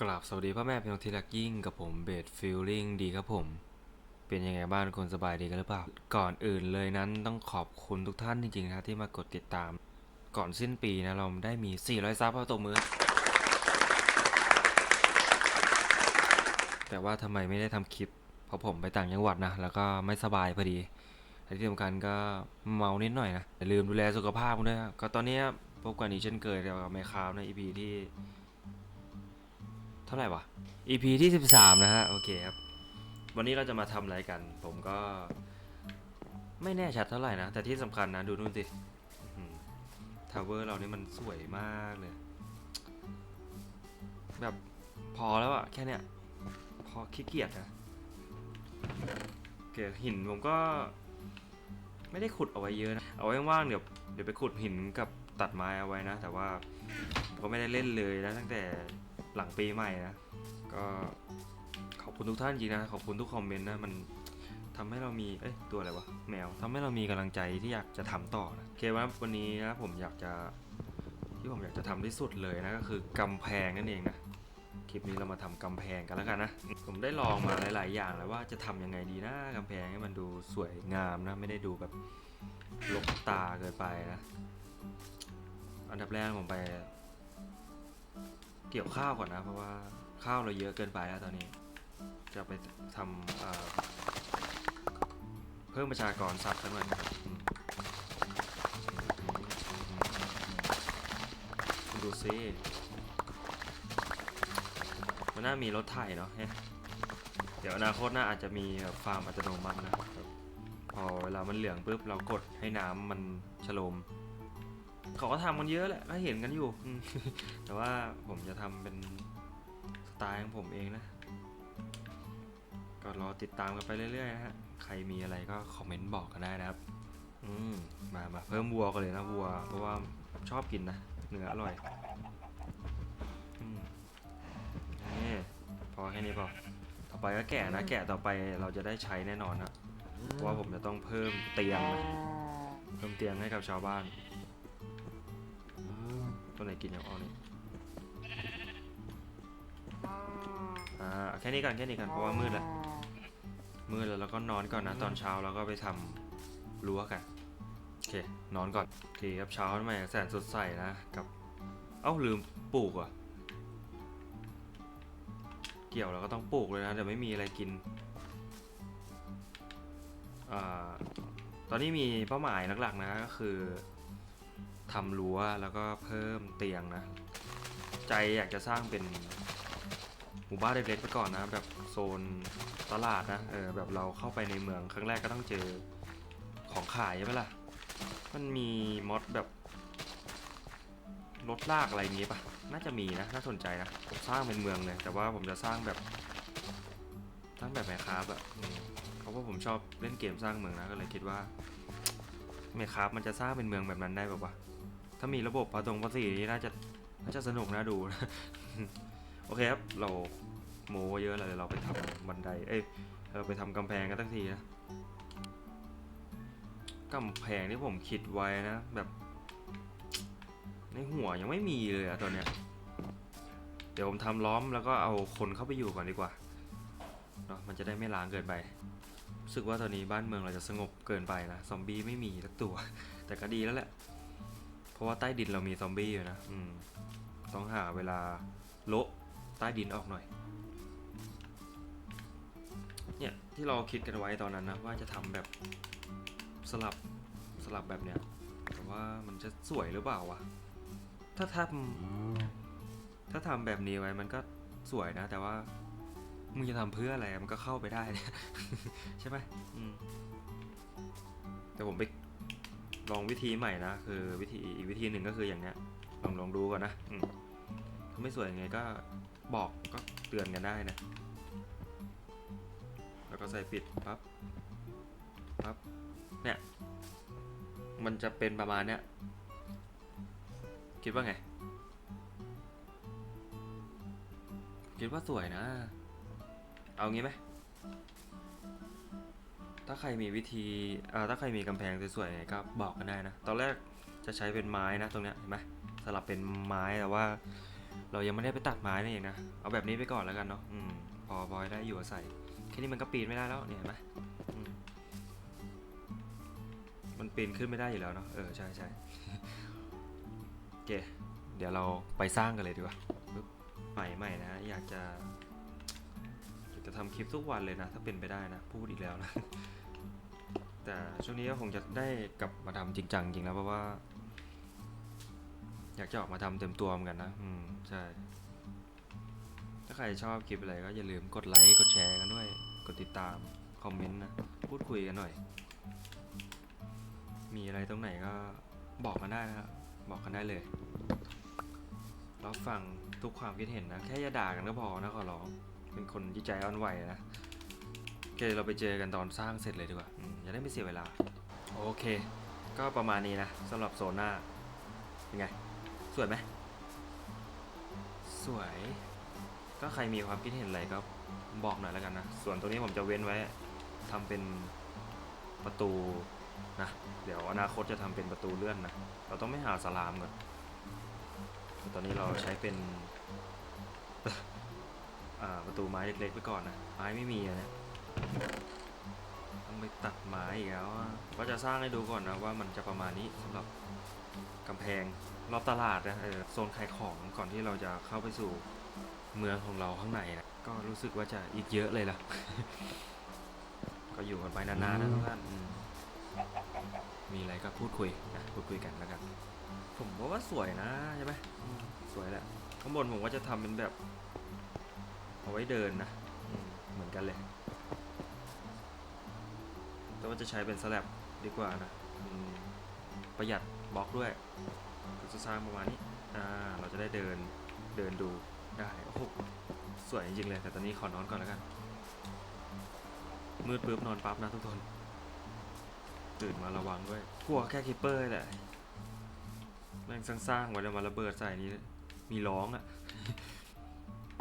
กราบสวัสดีพ่อแม่พี่น้องที่รักยิ่งกับผมเบสฟิลลิ่งดีครับผม เป็นยังไงบ้างคนสบายดีกันหรือเปล่า ก่อนอื่นเลยนั้นต้องขอบคุณทุกท่านจริงๆนะที่มากดติดตาม ก่อนสิ้นปีนะเราได้มี 400 ซับเอาตัวมือ แต่ว่าทำไมไม่ได้ทำคลิป เพราะผมไปต่างจังหวัดนะ แล้วก็ไม่สบายพอดีที่สำคัญก็เมานิดหน่อยนะอย่าลืมดูแลสุขภาพกันด้วยก็ตอนนี้พบกันอีกเช่นเคยเกี่ยวกับไมคาวใน EP ที่ เท่าไหร่วะ EP ที่13นะฮะโอเคครับ วันนี้เราจะมาทำอะไรกัน ผมก็ ไม่แน่ชัดเท่าไหร่นะ แต่ที่สำคัญนะ ดูนู่นสิทาวเวอร์เรานี่มันสวยมากเลย แบบพอแล้วอะแค่เนี้ย พอขี้เกียจนะโอเคหินผมก็ ไม่ได้ขุดเอาไว้เยอะนะ เอาไว้ว่างเดี๋ยวเดี๋ยวไปขุดหินกับตัดไม้เอาไว้นะ แต่ว่าผมก็ไม่ได้เล่นเลยนะตั้งแต่ หลังปีใหม่นะ ก็ขอบคุณทุกท่านจริงนะ ขอบคุณทุกคอมเมนต์นะ มันทำให้เรามี เอ้ย ตัวอะไรวะ แมวทำให้เรามีกำลังใจที่อยากจะทำต่อนะโอเคว่าวันนี้นะผมอยากจะ ที่ผมอยากจะทำที่สุดเลยนะ ก็คือกำแพงนั่นเองนะ คลิปนี้เรามาทำกำแพงกันแล้วกันนะ ผมได้ลองมาหลาย ๆ อย่างแล้วว่าจะทำยังไงดีนะกำแพงให้มันดูสวยงามนะ ไม่ได้ดูแบบลกตาเกินไปนะ อันดับแรกผมไป เกี่ยวข้าวก่อนนะ เพราะว่าข้าวเราเยอะเกินไปแล้วตอนนี้ จะไปทำเพิ่มประชากรสัตว์สักหน่อยนะครับอืมคุณดูซิมันน่ามีรถไถเนาะเดี๋ยวอนาคตน่าอาจจะมีฟาร์มอัตโนมัตินะ พอเวลามันเหลืองปุ๊บเรากดให้น้ำมันชโลม เขาก็ทำกันเยอะแหละก็เห็นกันอยู่ แต่ว่าผมจะทำเป็นสไตล์ของผมเองนะ ก็รอติดตามกันไปเรื่อยๆนะฮะ ใครมีอะไรก็คอมเมนต์บอกกันได้นะครับ อืมมามาเพิ่มวัวกันเลยนะวัว เพราะว่าชอบกินนะ เนื้ออร่อยอนี่พอแค่นี้พอ ต่อไปก็แกะนะ แกะต่อไปเราจะได้ใช้แน่นอนนะว่าผมจะต้องเพิ่มเตียงนะเพิ่มเตียงให้กับชาวบ้าน ตัวไหนกินอย่างอ่อนนี่อ่าแค่นี้ก่อนแค่นี้ก่อนเพราะว่ามืดแล้วมืดแล้วเราก็นอนก่อนนะ ตอนเช้าเราก็ไปทำรั้วกันโอเคนอนก่อนโอเคครับเช้าใหม่แสนสดใสนะกับ เอ้าลืมปลูกอะ เกี่ยวเราก็ต้องปลูกเลยนะแต่ไม่มีอะไรกินอ่าตอนนี้มีเป้าหมายหลักๆนะก็คือ ทำรั้วแล้วก็เพิ่มเตียงนะ ใจอยากจะสร้างเป็นหมู่บ้านเล็กๆไปก่อนนะ แบบโซนตลาดนะเออแบบเราเข้าไปในเมืองครั้งแรกก็ต้องเจอของขายใช่ไหมล่ะ มันมีมอดแบบรถลากอะไรอย่างงี้ปะน่าจะมีนะน่าสนใจนะผมสร้างเป็นเมืองเลย แต่ว่าผมจะสร้างแบบสร้างแบบแมคคาร์บอะเพราะว่าผมชอบเล่นเกมสร้างเมืองนะก็เลยคิดว่าแมคคาร์บมันจะสร้างเป็นเมืองแบบนั้นได้แบบว่า ถ้ามีระบบประตรงภาษีนี่น่าจะน่าจะสนุกน่าดู โอเคครับ เราโมเยอะเลยเราไปทำบันได เอ้ย เราไปทำกำแพงกันตั้งทีนะกำแพงที่ผมคิดไว้นะ แบบ ในหัวยังไม่มีเลยอะตอนเนี้ย เดี๋ยวผมทำล้อมแล้วก็เอาคนเข้าไปอยู่ก่อนดีกว่าเนาะมันจะได้ไม่ล้างเกินไปรู้สึกว่าตอนนี้บ้านเมืองเราจะสงบเกินไปนะ ซอมบี้ไม่มีสักตัว แต่ก็ดีแล้วแหละ เพราะว่าใต้ดินเรามีซอมบี้อยู่นะ อืม ต้องหาเวลาโละใต้ดินออกหน่อย เนี่ยที่เราคิดกันไว้ตอนนั้นนะว่าจะทำแบบสลับสลับแบบเนี้ย แต่ว่ามันจะสวยหรือเปล่าวะ ถ้าทำถ้าทำแบบนี้ไว้มันก็สวยนะ แต่ว่ามึงจะทำเพื่ออะไร มันก็เข้าไปได้ ใช่ไหมอืมแต่ผมไป ลองวิธีใหม่นะ คือวิธีอีกวิธีหนึ่งก็คืออย่างเนี้ยลองลองดูก่อนนะอืมถ้าไม่สวยยังไงก็บอกก็เตือนกันได้นะ แล้วก็ใส่ปิดปั๊บปั๊บเนี่ยมันจะเป็นประมาณเนี้ยคิดว่าไง คิดว่าสวยนะ เอางี้ไหม ถ้าใครมีวิธีอ่าถ้าใครมีกำแพงสวยๆก็บอกกันได้นะ ตอนแรกจะใช้เป็นไม้นะตรงเนี้ยเห็นไหมสลับเป็นไม้แต่ว่า เรายังไม่ได้ไปตัดไม้นี่เองนะ เอาแบบนี้ไปก่อนแล้วกันเนาะอืมพอพอได้อยู่อาศัยแค่นี้มันก็ปีนไม่ได้แล้วเนี่ยเห็นไหมอืมมันปีนขึ้นไม่ได้อยู่แล้วเนาะเออใช่ใช่โอเคเดี๋ยวเราไปสร้างกันเลยดีกว่าปึ๊บใหม่ใหม่นะ อยากจะจะทำคลิปทุกวันเลยนะ ถ้าเป็นไปได้นะ พูดอีกแล้วนะ แต่ช่วงนี้ก็คงจะได้กลับมาทำจริงจังจริงแล้วเพราะว่า อยากจะออกมาทำเต็มตัวเหมือนกันนะ อืม ใช่ ถ้าใครชอบคลิปอะไรก็อย่าลืมกดไลค์กดแชร์กันด้วย กดติดตาม คอมเมนต์นะ พูดคุยกันหน่อย มีอะไรตรงไหนก็บอกกันได้นะครับบอกกันได้เลยรับฟังทุกความคิดเห็นนะ แค่อย่าด่ากันก็พอนะขอร้อง เป็นคนที่ใจอ่อนไหวนะ เคเราไปเจอกันตอนสร้างเสร็จเลยดีกว่าอย่าได้ไม่เสียเวลา โอเค ก็ประมาณนี้นะสำหรับโซนหน้าเป็นไง สวยไหมสวย ก็ใครมีความคิดเห็นอะไรก็บอกหน่อยแล้วกันนะ ส่วนตัวนี้ผมจะเว้นไว้ทำเป็นประตูนะ เดี๋ยวอนาคตจะทำเป็นประตูเลื่อนนะ เราต้องไม่หาสลามก่อนตอนนี้เราใช้เป็นประตูไม้เล็กๆไปก่อนนะ ไม้ไม่มีอะ ต้องไปตัดไม้อีกแล้วอะก็จะสร้างให้ดูก่อนนะว่ามันจะประมาณนี้สำหรับกำแพงรอบตลาดนะเออโซนขายของก่อนที่เราจะเข้าไปสู่เมืองของเราข้างในนะก็รู้สึกว่าจะอีกเยอะเลยล่ะ ก็อยู่กันไปนานๆนะทุกท่านอืมมีอะไรก็พูดคุยนะพูดคุยกันแล้วกัน ผมว่าว่าสวยนะใช่ไหมอืมสวยแหละข้างบนผมก็จะทำเป็นแบบ เอาไว้เดินนะอืมเหมือนกันเลย ว่าจะใช้เป็นสแลบดีกว่านะประหยัดบล็อกด้วยก็จะสร้างประมาณนี้อ่าเราจะได้เดินเดินดูได้โอ้โหสวยจริงๆเลยแต่ตอนนี้ขอนอนก่อนแล้วกันมืดปุ๊บนอนปั๊บนะทุกคนตื่นมาระวังด้วยกลัวแค่คิปเปอร์แหละแม่งสร้างๆไว้แล้วมาระเบิดใส่นี้มีร้องอะ่ะ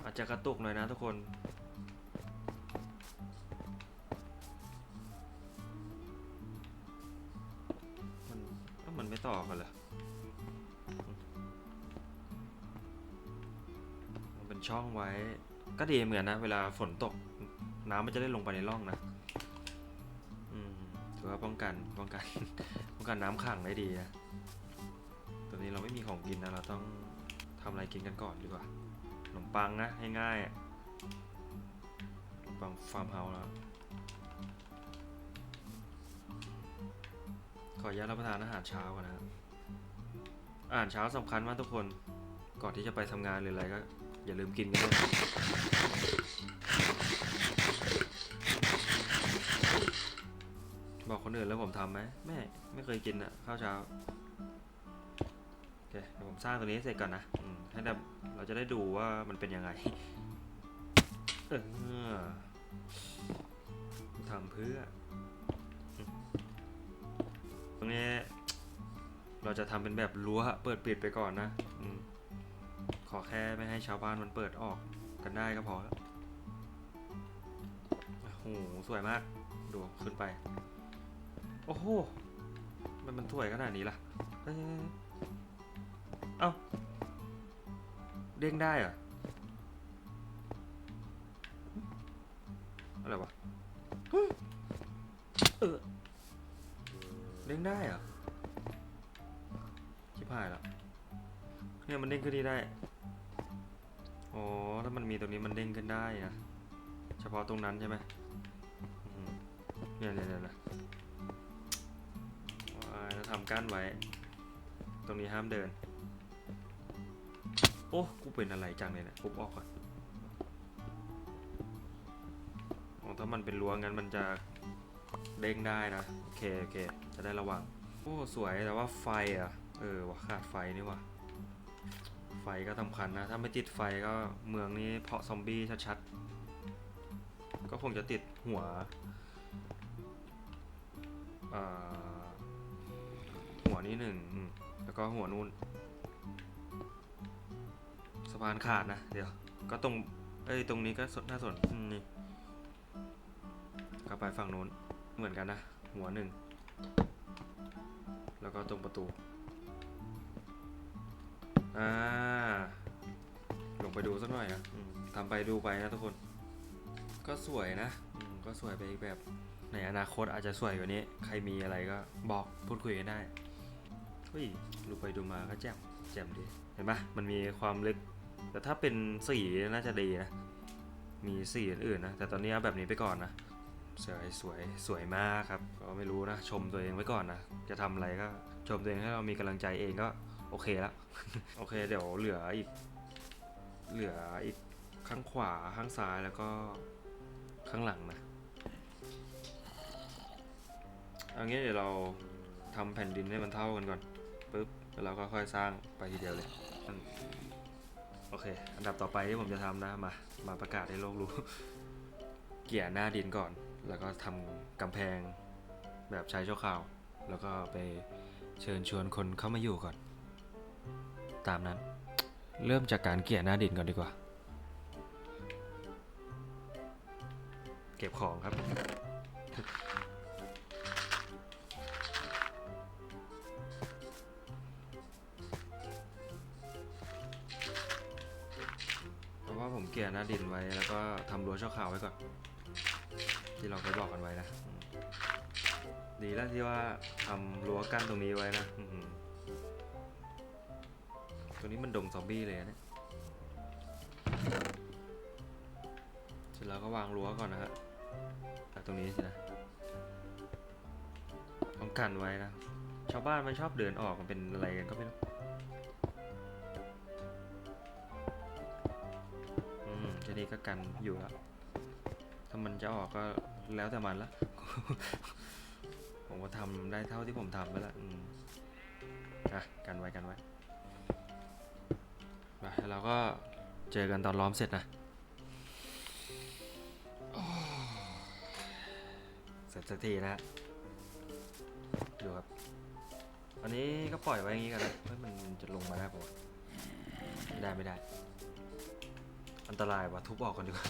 อาจจะกระตุกหน่อยนะทุกคน ต่อกันเหรอมันเป็นช่องไว้ ก็ดีเหมือนนะ เวลาฝนตก น้ำมันจะได้ลงไปในร่องนะอืมถือว่าป้องกันป้องกันป้องกันน้ำขังได้ดีนะตอนนี้เราไม่มีของกินนะ เราต้องทำอะไรกินกันก่อนดีกว่าขนมปังนะง่ายๆขนมปังฟาร์มเฮาส์แล้ว ขออนุญาตรับประทานอาหารเช้าก่อนนะครับอาหารเช้าสำคัญมากทุกคน ก่อนที่จะไปทำงานหรืออะไรก็ อย่าลืมกินกันด้วยบอกคนอื่นแล้วผมทำไหมไม่ไม่เคยกินอะข้าวเช้าโอเคเดี๋ยวผมสร้างตัวนี้ให้เสร็จก่อนนะให้แบบเราจะได้ดูว่ามันเป็นยังไงเออทำเพื่อ ตรงนี้ เราจะทำเป็นแบบรั้วเปิดปิดไปก่อนนะอขอแค่ไม่ให้ชาวบ้านมันเปิดออกกันได้ก็พอแล้วโอ้โหสวยมาก ดูขึ้นไป โอ้โห มันมันสวยขนาดนี้ล่ะ เอ้ยเอ้า เด้งได้เหรอ อะไรวะเออ เด้งได้เหรอชิบหายแล้วเนี่ยมันเด้งขึ้นนี่ได้อ๋อถ้ามันมีตรงนี้มันเด้งขึ้นได้นะเฉพาะตรงนั้นใช่ไหมเนี่ยเนี่ยเนี่ยนะว้ายแล้วทำกั้นไว้ ตรงนี้ห้ามเดิน โอ้กูเป็นอะไรจังเลยเนะปุ๊บออกก่อนถ้ามันเป็นรั้วงั้นมันจะ เด้งได้นะ โอเค โอเค จะได้ระวัง โอ้ สวยแต่ว่าไฟอะ เออว่าขาดไฟนี่ว่ะ ไฟก็สำคัญนะ ถ้าไม่ติดไฟก็เมืองนี้เพาะซอมบี้ชัดๆ ก็คงจะติดหัวหัวนี้หนึ่งแล้วก็หัวนู้นสะพานขาดนะ เดี๋ยว ก็ตรง เอ้ย ตรงนี้ก็สนน่าสนนี่ก็ไปฝั่งนู้น เหมือนกันนะ หัวหนึ่ง แล้วก็ตรงประตู อ่า ลงไปดูสักหน่อยนะทำไปดูไปนะทุกคน ก็สวยนะ ก็สวยไปอีกแบบในอนาคตอาจจะสวยกว่านี้ ใครมีอะไรก็บอกพูดคุยกันได้เฮ้ยดูไปดูมาก็แจ่มแจ่มดี เห็นปะมันมีความลึก แต่ถ้าเป็นสีน่าจะดีนะ มีสีอื่นๆนะ แต่ตอนนี้เอาแบบนี้ไปก่อนนะ สวยสวยสวยมากครับ ก็ไม่รู้นะ ชมตัวเองไว้ก่อนนะ จะทำอะไรก็ชมตัวเองให้เรามีกำลังใจเองก็โอเคแล้วโอเค เดี๋ยวเหลืออีก เหลืออีกข้างขวาข้างซ้ายแล้วก็ข้างหลังนะเอางี้เดี๋ยวเราทำแผ่นดินให้มันเท่ากันก่อนปุ๊บแล้วเราก็ค่อยสร้างไปทีเดียวเลยโอเค อันดับต่อไปที่ผมจะทำนะ มา มาประกาศให้โลกรู้ เกี่ยหน้าดินก่อน แล้วก็ทำกำแพงแบบใช้ชั่วคราว แล้วก็ไปเชิญชวนคนเข้ามาอยู่ก่อน ตามนั้น เริ่มจากการเกี่ยหน้าดินก่อนดีกว่า เก็บของครับ เพราะว่าผมเกลี่ยหน้าดินไว้แล้วก็ทำรั้วชั่วคราวไว้ก่อน ที่เราเคยบอกกันไว้นะดีแล้วที่ว่าทำรั้วกั้นตรงนี้ไว้นะตรงนี้มันดงซอมบี้เลยนะเนี่ยเสร็จแล้วก็วางรั้วก่อนนะฮะจากตรงนี้สินะต้องกันไว้นะ ชาวบ้านมันชอบเดินออกมันเป็นอะไรกันก็ไม่รู้อืมทีนี้ก็กันอยู่แล้วามันจะออกก็แล้วแต่มันละ ผมก็ทำได้เท่าที่ผมทำไปแล้วอืมอะกันไว้กันไว้มาแล้วเราก็เจอกันตอนล้อมเสร็จนะเสร็จสักทีนะฮะดูครับ อันนี้ก็ปล่อยไว้อย่างนี้กันนะเฮ้ยมันจะลงมาได้ปะไม่ได้ไม่ได้ อันตรายว่ะทุบออกก่อนดีกว่า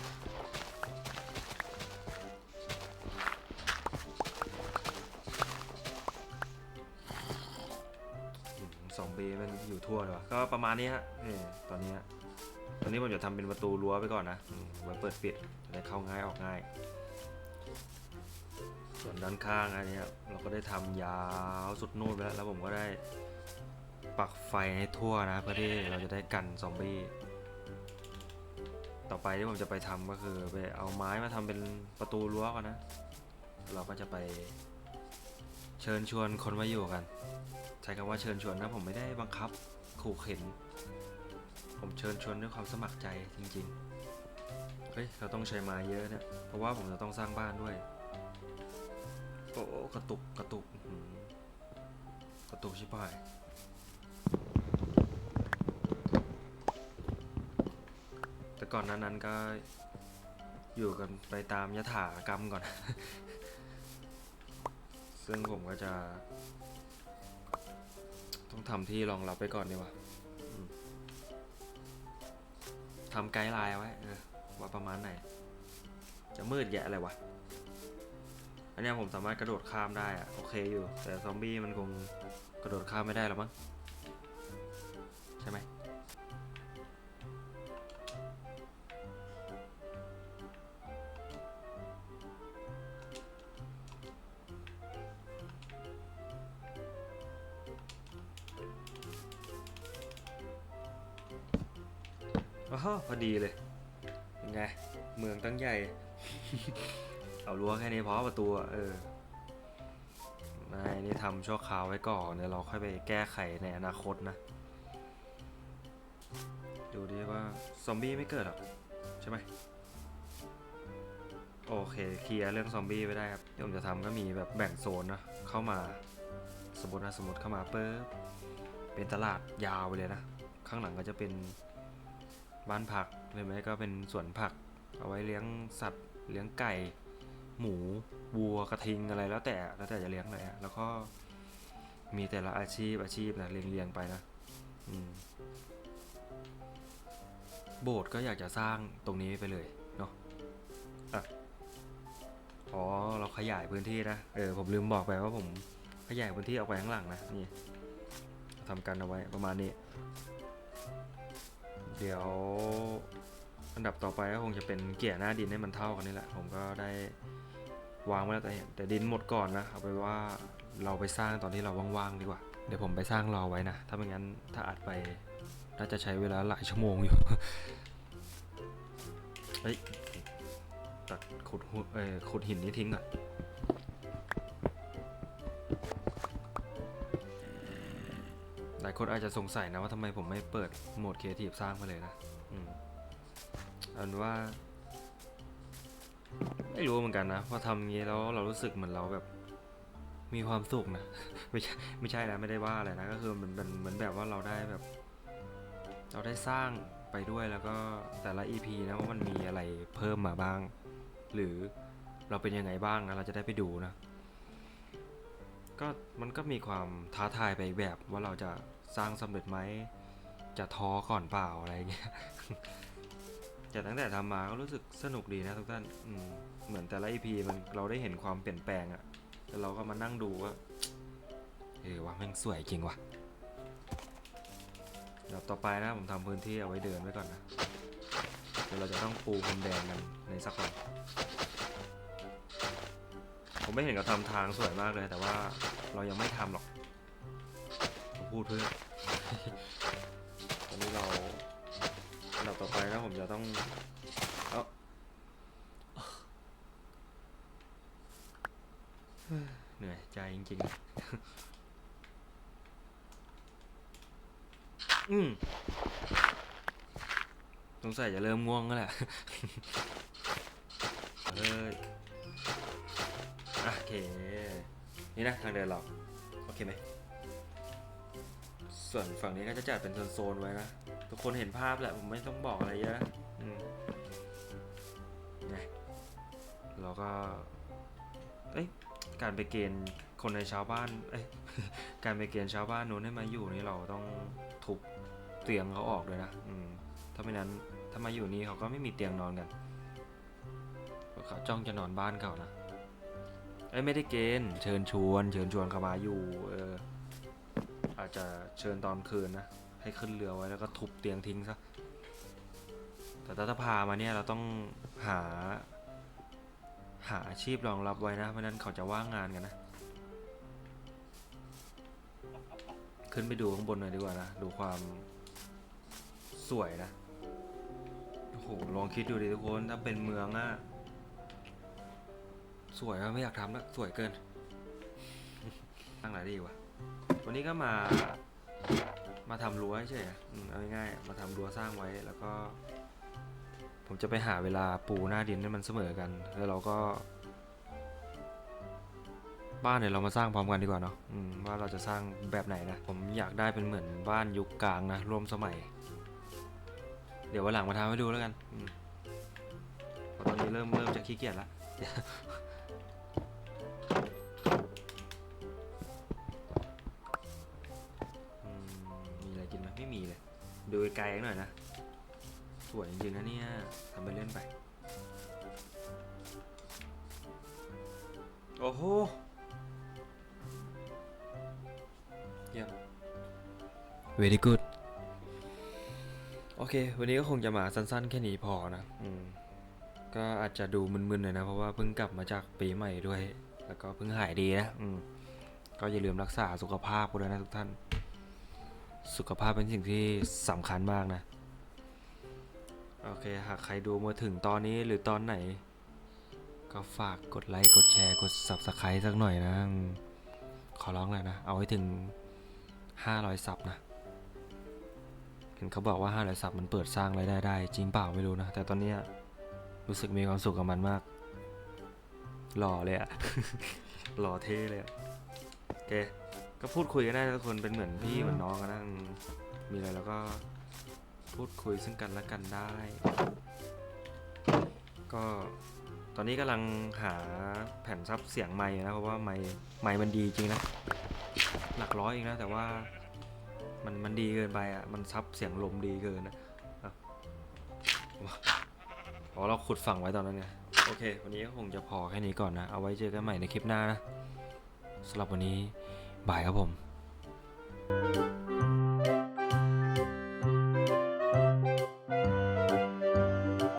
มสองเบมันอยู่ทั่วเลยวะก็ประมาณนี้ฮะนี่ตอนนี้ฮะตอนนี้ผมจะทำเป็นประตูรั้วไปก่อนนะอืมไว้เปิดปิดจะได้เข้าง่ายออกง่าย ส่วนด้านข้างอันเนี้ยเราก็ได้ทำยาวสุดนู่นไปแล้วแล้วผมก็ได้ปักไฟให้ทั่วนะเพื่อที่เราจะได้กันซอมบี้ต่อไปที่ผมจะไปทำก็คือไปเอาไม้มาทำเป็นประตูรั้วก่อนนะ เราก็จะไป เชิญชวนคนมาอยู่กัน ใช้คำว่าเชิญชวนนะผมไม่ได้บังคับขู่เข็น ผมเชิญชวนด้วยความสมัครใจจริงๆ เฮ้ยเราต้องใช้ไม้เยอะเนี่ยเพราะว่าผมจะต้องสร้างบ้านด้วยโอ้กระตุกกระตุกกระตุกชิบหายแต่ก่อนนั้นนั้นก็อยู่กันไปตามยถากรรมก่อน ซึ่งผมก็จะ ต้องทำที่รองรับไปก่อนดีกว่าทำไกด์ไลน์ไว้เออว่าประมาณไหน จะมืดแยะอะไรวะ อันนี้ผมสามารถกระโดดข้ามได้อะโอเคอยู่ แต่ซอมบี้มันคงกระโดดข้ามไม่ได้หรอมั้ง อ้โหพอดีเลยยังไง เมืองตั้งใหญ่ เอารั้วแค่นี้พอประตูเออไม่นี่ทำชั่วคราวไว้ก่อนเดี๋ยวเราค่อยไปแก้ไขในอนาคตนะ ดูดิว่า ซอมบี้ไม่เกิดหรอใช่ไหมโอเคเคลียร์เรื่องซอมบี้ไปได้ครับที่ผมจะทำก็มีแบบแบ่งโซนนะเข้ามาสมมตินะสมมติเข้ามาเปิ๊บเป็นตลาดยาวไปเลยนะ ข้างหลังก็จะเป็น บ้านผักหรือไม่ก็เป็นสวนผัก เอาไว้เลี้ยงสัตว์ เลี้ยงไก่ หมูวัวกระทิงอะไรแล้วแต่แล้วแต่จะเลี้ยงอะไรอะแล้วก็มีแต่ละอาชีพอาชีพนะเรียงเรียงๆไปนะโบสถ์ก็อยากจะสร้างตรงนี้ไปเลยเนาะอะอ๋อเราขยายพื้นที่นะเออผมลืมบอกไปว่าผมขยายพื้นที่ออกไปข้างหลังนะนี่ทำกันเอาไว้ประมาณนี้ เดี๋ยวอันดับต่อไปก็คงจะเป็นเกี่ยหน้าดินให้มันเท่ากันนี่แหละ ผมก็ได้วางไว้แล้วแต่เห็นแต่ดินหมดก่อนนะเอาไปว่าเราไปสร้างตอนที่เราว่างๆดีกว่า เดี๋ยวผมไปสร้างรอไว้นะ ถ้าไม่งั้นถ้าอัดไปน่าจะใช้เวลาหลายชั่วโมงอยู่ เฮ้ยตัดขุดหุเอ้ยขุดหินนี้ทิ้งก่อน คนอาจจะสงสัยนะว่าทำไมผมไม่เปิดโหมดครีเอทีฟสร้างมาเลยนะอืมอาเป็นว่า ไม่รู้เหมือนกันนะพอทำางี้แล้วเรารู้สึกเหมือนเราแบบ มีความสุขนะ ไม่ใช่ไม่ใช่นะไม่ได้ว่าอะไรนะก็คือเหมือนเหมือนแบบว่าเราได้แบบ เราได้สร้างไปด้วยแล้วก็แต่ละ EP นะว่ามันมีอะไรเพิ่มมาบ้าง หรือเราเป็นยังไงบ้างนะเราจะได้ไปดูนะก็มันก็มีความท้าทายไปแบบว่าเราจะ สร้างสำเร็จไหมจะท้อก่อนเปล่าอะไรเงี้ยแต่ตั้งแต่ทำมาก็รู้สึกสนุกดีนะทุกท่านอืเหมือนแต่ละ EP มันเราได้เห็นความเปลี่ยนแปลงอะแล้วเราก็มานั่งดูว่าเออว่าแม่งสวยจริงว่ะเดี๋ยวต่อไปนะผมทำพื้นที่เอาไว้เดินไว้ก่อนนะเดี๋ยวเราจะต้องปูพรมแดงกันในสักวันผมไม่เห็นเขาทำทางสวยมากเลย แต่ว่าเรายังไม่ทำหรอก พูดเพื่อ ตอนนี้เราอันดับต่อไปนะผมจะต้อง เอ้าเหนื่อยใจจริงๆ อืมสงสัยจะเริ่มง่วงแล้วแหละ เฮ้ยอะโอเค นี่นะทางเดินเรา โอเคไหม ส่วนฝั่งนี้ก็จะจัดเป็นโซนๆไว้นะ ทุกคนเห็นภาพแหละ ผมไม่ต้องบอกอะไรเยอะนะอืมไงเราก็ เอ้ย การไปเกณฑ์คนในชาวบ้าน เอ้ย การไปเกณฑ์ชาวบ้านนู้นให้มาอยู่นี่เราต้องทุบเตียงเขาออกเลยนะ อืม ถ้าไม่นั้นถ้ามาอยู่นี่เขาก็ไม่มีเตียงนอนกันเขาจ้องจะนอนบ้านเขานะเอ้ยไม่ได้เกณฑ์เชิญชวน เชิญชวนเขามาอยู่ เออ จจะเชิญตอนคืนนะ ให้ขึ้นเรือไว้แล้วก็ทุบเตียงทิ้งซะ แต่ถ้าพามาเนี่ยเราต้องหา หาอาชีพรองรับไว้นะไม่นั้นเขาจะว่างงานกันนะ ขึ้นไปดูข้างบนหน่อยดีกว่านะ ดูความสวยนะ โอ้โห ลองคิดดูดิทุกคน ถ้าเป็นเมืองอะสวยอะไม่อยากทำแล้ว สวยเกินตั้งไหนดีวะ วันนี้ก็มามาทำรั้วใช่ไหมอืมเอาง่ายๆมาทำรั้วสร้างไว้แล้วก็ ผมจะไปหาเวลาปูหน้าดินให้มันเสมอกัน แล้วเราก็ บ้านเนี่ยเรามาสร้างพร้อมกันดีกว่าเนาะอืมว่าเราจะสร้างแบบไหนนะผมอยากได้เป็นเหมือนบ้านยุคกลางนะร่วมสมัย เดี๋ยววันหลังมาทำให้ดูแล้วกันอตอนนี้เริ่มเริ่มจะขี้เกียจละ ไกลๆหน่อยนะ สวยจริงๆนะเนี่ยทำไปเล่นไป โอ้โหเยี่ยม very good โอเค วันนี้ก็คงจะมาสั้นๆ แค่นี้พอนะ อืม ก็อาจจะดูมึนๆหน่อยนะ เพราะว่าเพิ่งกลับมาจากปีใหม่ด้วย แล้วก็เพิ่งหายดีนะ อืม ก็อย่าลืมรักษาสุขภาพกันด้วยนะทุกท่าน สุขภาพเป็นสิ่งที่สำคัญมากนะ โอเค หากใครดูมาถึงตอนนี้หรือตอนไหน ก็ฝากกดไลค์กดแชร์กด subscribe สักหน่อยนะ ขอร้องเลยนะ เอาให้ถึง 500ซับนะเห็นเขาบอกว่า500ซับมันเปิดสร้างรายได้ได้ จริงเปล่าไม่รู้นะ แต่ตอนนี้รู้สึกมีความสุขกับมันมาก หล่อเลยอะ หล่อเท่เลยอะโอเค ก็พูดคุยกันได้นะทุกคนเป็นเหมือนพี่เหมือนน้องกันนะอืมมีอะไรแล้วก็พูดคุยซึ่งกันและกันได้ ก็ตอนนี้กำลังหาแผ่นซับเสียงไม้นะเพราะว่าไม้ไม้มันดีจริงนะ หลักร้อยเองนะแต่ว่ามันมันดีเกินไปอะมันซับเสียงลมดีเกินนะอะอ๋อเราขุดฝั่งไว้ตอนนั้นไงโอเค วันนี้ก็คงจะพอแค่นี้ก่อนนะ เอาไว้เจอกันใหม่ในคลิปหน้านะสำหรับวันนี้ บ่ายครับผม